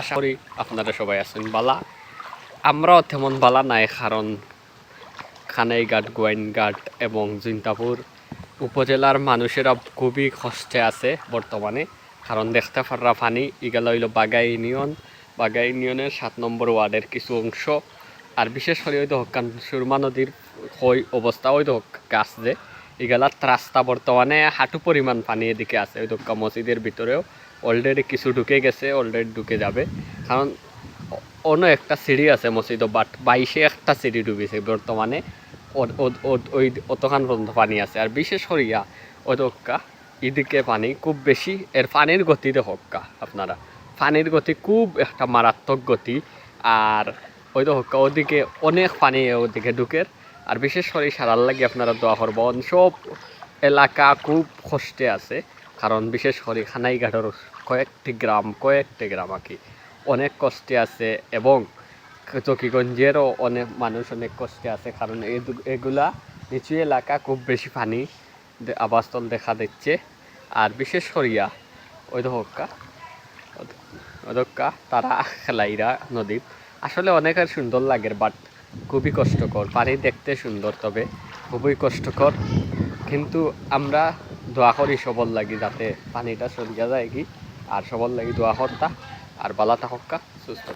আশা করি আপনারা সবাই আছেন বালা। আমরাও তেমন বালা নাই, কারণ খানাইঘাট, গোয়াইনঘাট এবং জিন্তাপুর উপজেলার মানুষেরা খুবই কষ্টে আছে বর্তমানে। কারণ দেখতে পাররা পানি ইগালা হইল বাগাই ইউনিয়ন। বাগাই ইউনিয়নের সাত নম্বর ওয়ার্ডের কিছু অংশ। আর বিশেষ করে ওই তো হকান সুরমা নদীর হই অবস্থা, ওই তো গাছ যে। ইগালার রাস্তা বর্তমানে হাঁটু পরিমাণ পানি এদিকে আছে। ওই দক্কা মসজিদের ভিতরেও অলরেডি কিছু ঢুকে গেছে অলরেডি ঢুকে যাবে। কারণ অন্য একটা সিঁড়ি আছে মসজিদ বাট বাইশে একটা সিঁড়ি ডুবেছে বর্তমানে ওই অতখান পর্যন্ত পানি আছে। আর বিশেষ করিয়া ওই দক্কা এদিকে পানি খুব বেশি এর পানির গতি দেখক্কা আপনারা। পানির গতি খুব একটা মারাত্মক গতি। আর ওই তো হক্কা ওদিকে অনেক পানি ওদিকে ঢুকের আর বিশেষ করে সারার লাগে আপনারা দোয়া সব এলাকা খুব কষ্টে আছে, কারণ বিশেষ করে খানাইঘাটের কয়েকটি গ্রাম কয়েকটি গ্রাম আর কি অনেক কষ্টে আছে এবং চকিগঞ্জেরও অনেক মানুষ অনেক কষ্টে আছে, কারণ এগুলা নিচু এলাকা খুব বেশি পানি আবাসস্থল দেখা দিচ্ছে। আর বিশেষ করিয়া ওই দহকা ওদক্কা, তারা খেলাইরা নদীর আসলে অনেকের সুন্দর লাগে, বাট খুবই কষ্টকর, পানি দেখতে সুন্দর তবে খুবই কষ্টকর। কিন্তু আমরা দোয়া করি সবল লাগি যাতে পানিটা সরিয়া যায় কি, আর সবল লাগি দোয়া করতা, আর বালা থাকা সুস্থ